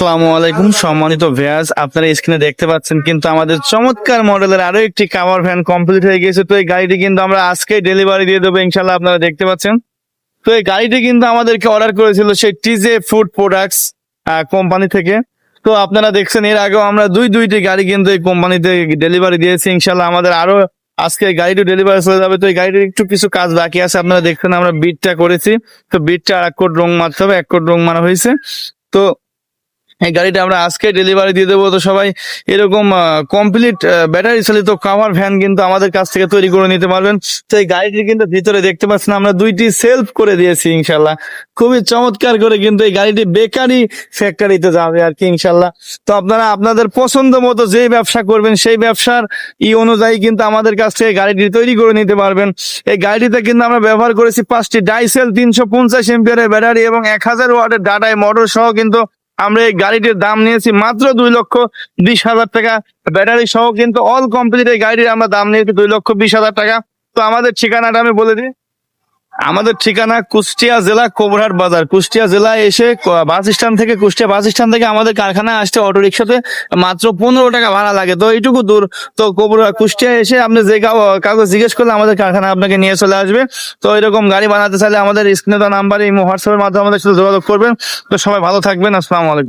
আসসালামু আলাইকুম, সম্মানিত ভেয়াজ আপনারা স্ক্রিনে দেখতে পাচ্ছেন কিন্তু আমাদের চমৎকার মডেলের আরও একটি কাভার ভ্যান কমপ্লিট হয়ে গেছে। তো এই গাড়িটি কিন্তু আমরা আজকেই ডেলিভারি দিয়ে দেবো ইনশাল্লাহ আপনারা দেখতে পাচ্ছেন। তো এই গাড়িটি কিন্তু আমাদেরকে অর্ডার করেছিল সেই টিজে ফুড প্রোডাক্টস কোম্পানি থেকে। তো আপনারা দেখছেন, এর আগেও আমরা দুই, দুইটি গাড়ি কিন্তু এই কোম্পানিতে ডেলিভারি দিয়েছি। ইনশাল্লাহ আমাদের আরও আজকে গাড়িটি ডেলিভারি চলে যাবে। তো এই গাড়িটির একটু কিছু কাজ বাকি আছে। আপনারা দেখছেন আমরা বিটটা করেছি। তো বিটটা আর এক কোট রং মারতে হবে, এক কোট রং মারা হয়েছে। তো এই গাড়িটা আমরা আজকে ডেলিভারি দিয়ে দেবো। তো সবাই এরকম কমপ্লিট ব্যাটারি চালিত কাভার ভ্যান কিন্তু আমাদের কাছ থেকে তৈরি করে নিতে পারবেন। তো এই গাড়িটি কিন্তু ভিতরে দেখতে পাচ্ছেন আমরা দুইটি সেলফ করে দিয়েছি ইনশাল্লাহ খুবই চমৎকার করে কিন্তু এই গাড়িটি বেকারি ফ্যাক্টরিতে যাবে আর কি ইনশাল্লাহ তো আপনারা আপনাদের পছন্দ মতো যে ব্যবসা করবেন, সেই ব্যবসার ই অনুযায়ী কিন্তু আমাদের কাছ থেকে গাড়িটি তৈরি করে নিতে পারবেন। এই গাড়িটিতে কিন্তু আমরা ব্যবহার করেছি পাঁচটি ডাইসেল, তিনশো পঞ্চাশ এমপিয়ারের ব্যাটারি এবং এক হাজার ওয়াটের ডাটায় মোটর সহ কিন্তু আমরা এই গাড়িটির দাম নিয়েছি মাত্র দুই লক্ষ বিশ হাজার টাকা। ব্যাটারি সহ কিন্তু অল কমপ্লিট এই গাড়িটির আমরা দাম নিয়েছি দুই লক্ষ বিশ হাজার টাকা। তো আমাদের ঠিকানাটা আমি বলে দিই। আমাদের ঠিকানা কুষ্টিয়া জেলা কোবরহাট বাজার। কুষ্টিয়া জেলায় এসে বাস স্ট্যান্ড থেকে, কুষ্টিয়া বাস স্ট্যান্ড থেকে আমাদের কারখানা আসতে অটো রিক্সাতে মাত্র পনেরো টাকা ভাড়া লাগে। তো এইটুকু দূর। তো কোবরা কুষ্টিয়া এসে আপনি যে কাউ- কাউকে জিজ্ঞেস করলে আমাদের কারখানা আপনাকে নিয়ে চলে আসবে। তো এরকম গাড়ি বানাতে চাইলে আমাদের স্ক্রিনে দেওয়া নাম্বার এই হোয়াটসঅ্যাপের মাধ্যমে আমাদের সাথে যোগাযোগ করবেন। তো সবাই ভালো থাকবেন। আসসালামু আলাইকুম।